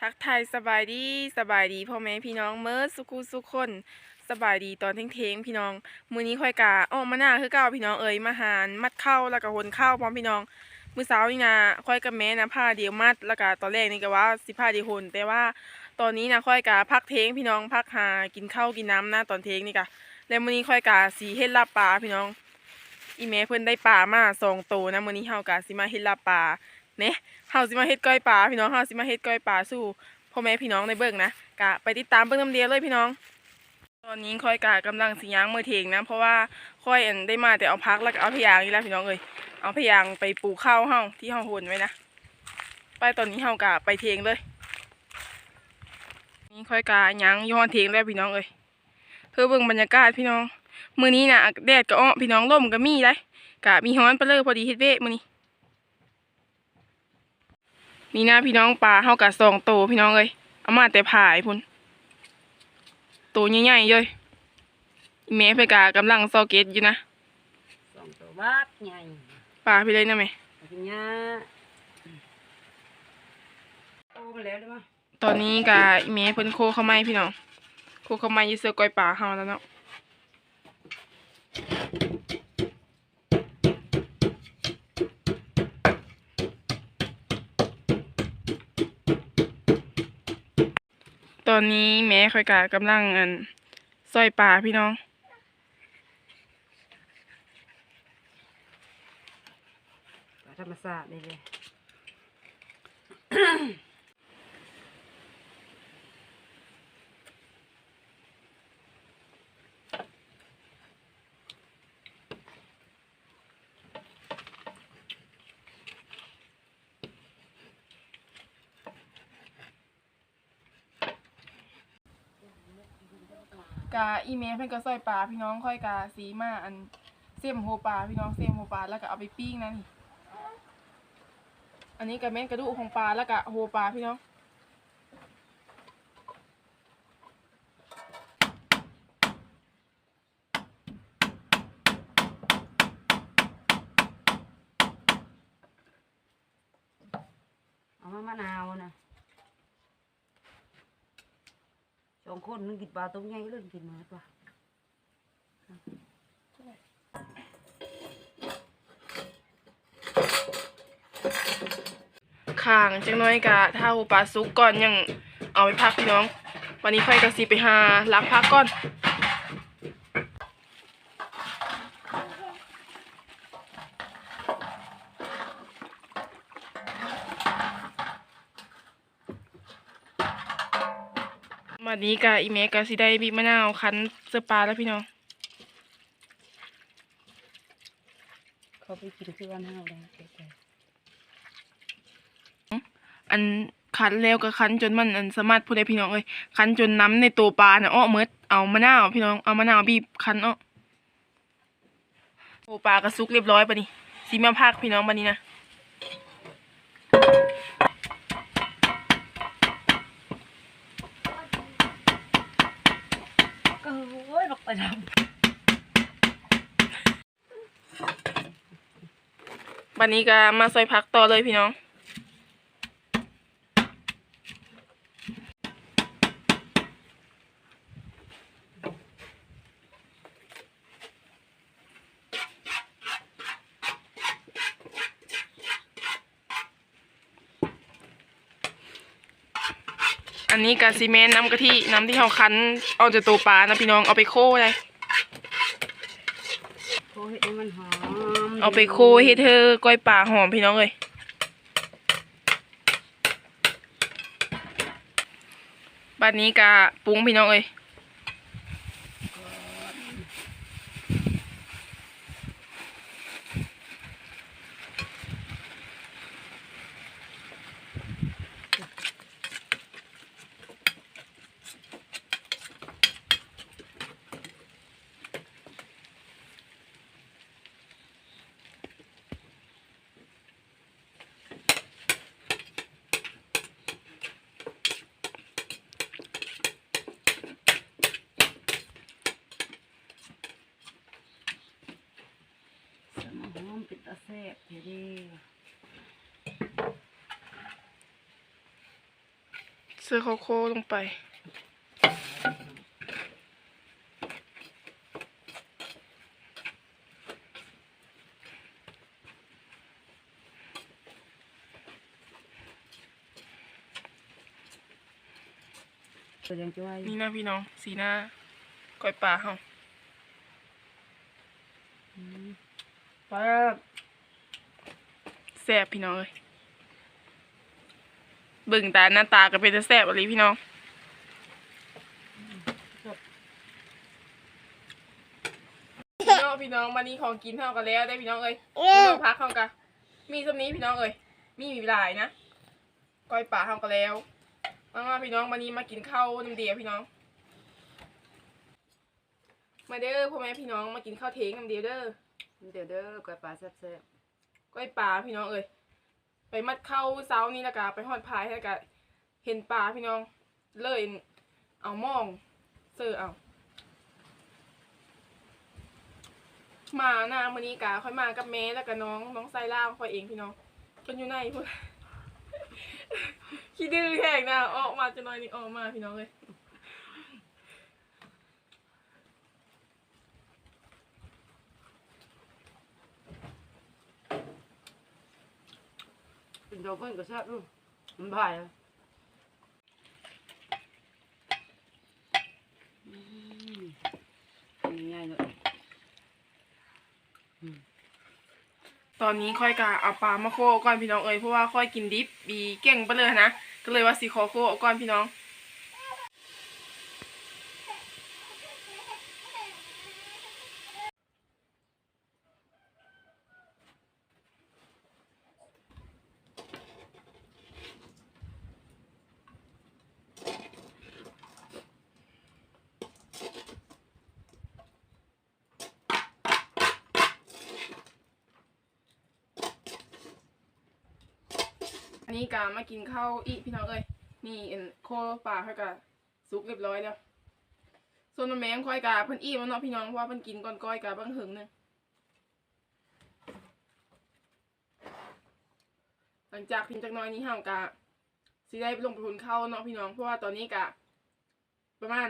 ทักทายสบายดีสบายดีพ่อแม่พี่น้องเมื่อสุขุสุขคนสบายดีตอนเที่งๆพี่น้อง มือนี้ค่อยกะอ้อมาหน้าคือเก่าพี่น้องเอ๋ยมาหารมัดเข้าวแล้วก็หนเข้าวพร้อมพี่น้อง มือเช้านี่นะค่อยกับแม่นะผ้าเดียวมัดแล้วก็ตอนแรกนี่ก็ว่าสิผ้าเดียวหนแต่ว่าตอนนี้นะค่อยกะพักเทงพี่น้องพักหากินข้าวกินน้ำนะตอนเทงนี่กะแล้วมือนี้ค่อยกะสีเฮ็ดลาบปลาพี่น้องอีแม่เพิ่นได้ปลามาสองโตวนะมือนี้เฮากะสิมาเฮ็ดลาบปลา เนะเฮาสิมาเฮ็ดก้อยปลาพี่น้องเฮาสิมาเฮ็ดก้อยปลาสู้พ่อแม่พี่น้องในเบิ่งนะกะไปติดตามเบิ่งน้ำเดียวเลยพี่น้อง ตอนนี้ค่อยกะกำลังสิย่างมือเทงนะ เพราะว่าค่อยอันได้มาแต่เอาพักแล้วก็เอาพยางนี่แหละพี่น้องเอ้ยเอาพยางไปปลูกข้าวเฮาที่เฮาโหนไว้นะไปตอนนี้เฮากะไปเทงเลย นี่ค่อยกะย่างยฮอนเทงแล้วพี่น้องเอ้ยเพื่อเบิ่งบรรยากาศพี่น้อง มื้อนี้น่ะแดดก็อ้อพี่น้องลมก็มีได้กะมีฮ้อนไปเลยพอดีเฮ็ดเวะมื้อนี้ นี่นะพี่น้องปลาเฮากะสองโตวพี่น้องเอ้ยเอามาแต่ผายพุ่นโตวใหญ่ๆเลยอีแม่เพิ่นกะกำลังซอเกตอยู่นะสองตัวบักใหญ่ปลาพี่เลยนะแม่ปัญญาโตมาแล้วได้ไหมตอนนี้กะอีแม่เพิ่นโคเข้าไม้พี่น้องโคเข้าไม้อยู่เสื้อก้อยปลาเฮาแล้วเนาะ อนนี้แม่ค่อยกะกำลังอันซอยปลาพี่น้อง ธรรมศาสตร์นี่เลย กะอีเมลเพิ่นก็ซอยปลาพี่น้องค่อยกะสีมาอันเสียมโฮปลาพี่น้องเสียมโฮปลาแล้วก็เอาไปปิ้งนั่นนี่อันนี้กะแม่นกระดูกของปลาแล้วก็โฮปลาพี่น้อง เอามามะนาวนะสอง คนนึงกินปลาต้มใหญ่เรื่องกินหมาปลาข้างจังน้อยกะถ้าหูปลาซุกก่อนยังเอาไปพักพี่น้อง วันนี้ค่อยก็สิไปหาลักพักก่อน วันนี้กะอีเมกะสิได้บีมะนาวคั้นเสื้อปลาแล้วพี่น้อง เขาไปกินคือวันห้าแล้วอันคั้นแล้วก็คั้นจนมันอันสามารถพูดได้พี่น้องเอ้ยคั้นจนน้ำในตัวปลาน่ะอ้อเมดเอามะนาวพี่น้องเอามะนาวบีบคั้นอ้อโอปลากระซุกเรียบร้อยปะนี่สีมาพักพี่น้องปะนี่นะ ไปทวันนี้ก็มาซอยพักต่อเลยพี่น้อง อันนี้กะซีเมนต์น้ำกะทิน้ำที่เขาคั้นเอาจากตัวปลานะพี่น้องเอาไปโค้เลยำโอ้ยให้มันหอมเอาไปโคเฮ็ดเธอก้อยป่าหอมพี่น้องเลยบัดนี้กะปรุงพี่น้องเอ้ย บเดี๋ดีซื้อโคโค่ลงไปนี่นะพี่น้องสีหน้าก้อยปลาเฮา เปิบ ซ่บพี่น้องเอ้ยเบิ่งตาหน้าตาก็เป็นแต่แซ่บอะไรพี่น้องพี่น้องพี่น้องวันนี้ของกินเท่ากันแล้วได้พี่น้องเอ้ยพี่น้องพักเท่ากันมีสำนี้พี่น้องเอ้ยมีมีหลายนะก้อยป่าเท่ากันแล้วมามาพี่น้องวันนี้มากินข้าวน้ำเดียวพี่น้อง มาเด้อพ่อแม่พี่น้องมากินข้าวเทงน้ำเดียวเด้อเดี๋ยวเด้อกล้วยปลาแซ่บก้ อยป่าพี่น้องเอ้ยไปมัดเข้าเสานี่แล้วก็ไปหอดพายแล้วก็เห็นปลาพี่น้อง เลยเอามองเสือเอามาหน้ามือนี้กะค่อยมากับแม่แล้วก็น้องน้องไซล่าค่อยเองพี่น้องเพิ่นอยู่ในพุ่นขี้ดื้อแหกนะออกมาจะน้อยนี่ออกมาพี่น้องเลย นเพิ่นก็แซ่บลูกมันบ่ายอะง่ายๆเลยตอนนี้ค่อยกะเอาปลามาโคก่อนพี่น้องเอ้ยเพราะว่าค่อยกินดิบบีเก่งไปเลยนะก็เลยว่าสีขอโคก่อนพี่น้อง อันนี้กามากินข้าวอีพี่น้องเอ้ยนี่เอ็นโคปลาค่อยกะสุกเรียบร้อยแล้ว ส่วนแมงค่อยกะเพิ่นอีมันเนาะพี่น้องเพราะว่าเพิ่นกินก่อนก้อยกะบางหึงหนึงหลังจากกินจากน้อยนี้เฮากะสิได้ลงไปหุนข้าวเนาะพี่น้องเพราะว่าตอนนี้กะ ประมาณ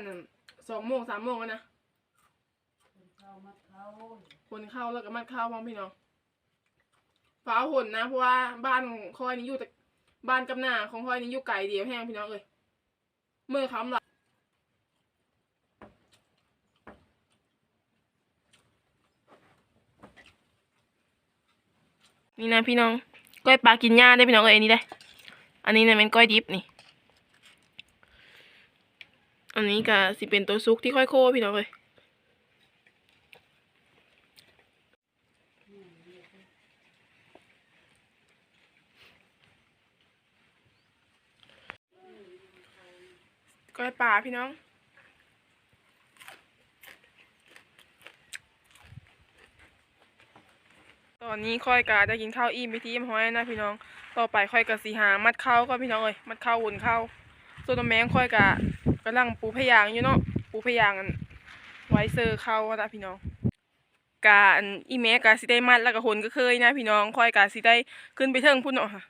สองโมงสามโมงแล้วนะหุนข้าวแล้วก็มัดข้าวพร้อมพี่น้องฟ้าหนนะเพราะว่าบ้านของคอยนี้อยู่แต่ บ้านกำหน้าของคอยนี้อยู่ไกลเดียวแห้งพี่น้องเอ้ยมือคำละนี่นะพี่น้องก้อยปลากินหญ้าได้พี่น้องเอ้ยอันนี้ได้ อันนี้เนี่ยเป็นก้อยดิบนี่ อันนี้ก็สิเป็นตัวซุกที่ค่อยโค้พี่น้องเอ้ย ก้อยปลาพี่น้องตอนนี้ค่อยกาจะกินข้าวอิ่มไปที่อิ่มห้อยนะพี่น้อง ต่อไปค่อยกะสีหามัดข้าวก็พี่น้องเอ้ยมัดข้าววนข้าวส่วนตัวแมงค่อยกะกำลังปูพยางอยู่เนาะปูพยางอันไว้เซอร์ข้าวนะพี่น้องกาอันอีแม่กาสิได้มัดแล้วก็หนก็เคยนะพี่น้องค่อยกาสิได้ขึ้นไปเทิงพุ่นเนาะค่ะ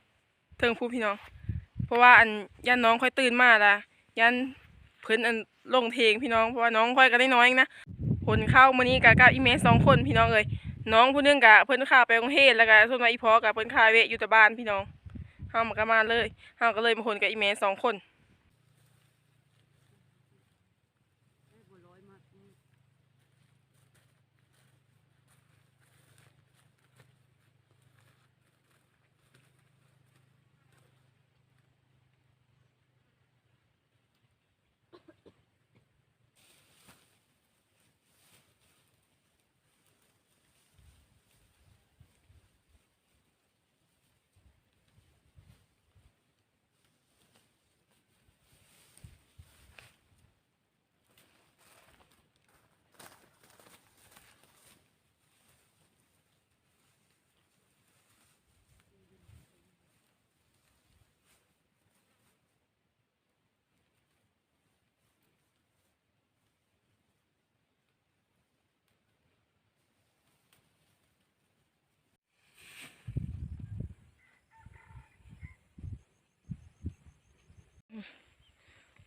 เทิงพุ่นพี่น้อง เพราะว่าอันยันน้องค่อยตื่นมาละ ยันเพิ่นอันลงเทงพี่น้องเพราะว่าน้องค่อยก็ได้น้อยนะผลเข้ามื้อนี้กะกับอีเมสสองคนพี่น้องเอ้ยน้องผู้นึงกะเพิ่นข้าไปกรุงเทพแล้วกะส่วนมาอีพอกะเพิ่นข้าเวอยู่แต่บ้านพี่น้องเฮามาก็มาเลยเฮาก็เลยมาคนกับอีเมสสองคน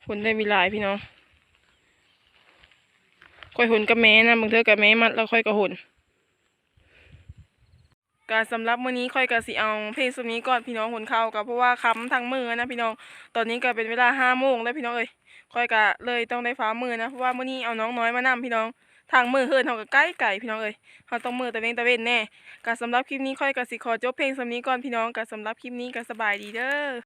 หนได้มีลายพี่น้องค่อยหุ่นกับแม่นะบางเทือกับแม่มัดแล้วค่อยก็หนก็สำหรับมื้อนี้ค่อยก็สิเอาเพลงสุนี้ก่อนพี่น้องหุ่นเข้าก็เพราะว่าค้ำทั้งมือนะพี่น้องตอนนี้ก็เป็นเวลาห้าโมงแล้วพี่น้องเอ้ยค่อยก็เลยต้องได้ฟ้ามือนะเพราะว่ามื้อนี้เอาน้องน้อยมานำพี่น้องทางมือเฮิรนเขาก็ใกล้ไก่พี่น้องเอ้ยเขาต้องมือตะเวนตะเวนแน่ก็สำหรับคลิปนี้ค่อยก็สิขอจบเพลงสนี้ก่อนพี่น้องก็สำหรับคลิปนี้ก็สบายดีเด้อ